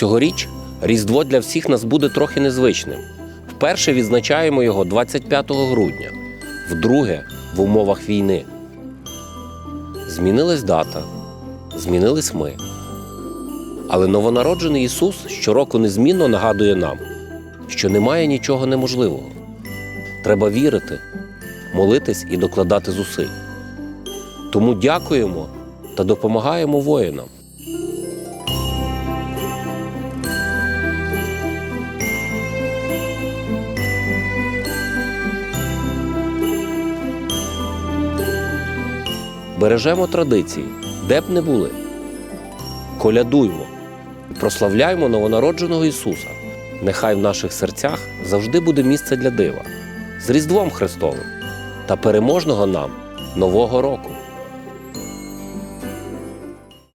Цьогоріч Різдво для всіх нас буде трохи незвичним. Вперше відзначаємо його 25 грудня, вдруге в умовах війни. Змінилась дата, змінились ми. Але новонароджений Ісус щороку незмінно нагадує нам, що немає нічого неможливого. Треба вірити, молитись і докладати зусиль. Тому дякуємо та допомагаємо воїнам. Бережемо традиції, де б не були. Колядуймо, прославляймо новонародженого Ісуса. Нехай в наших серцях завжди буде місце для дива з Різдвом Христовим та переможного нам Нового року.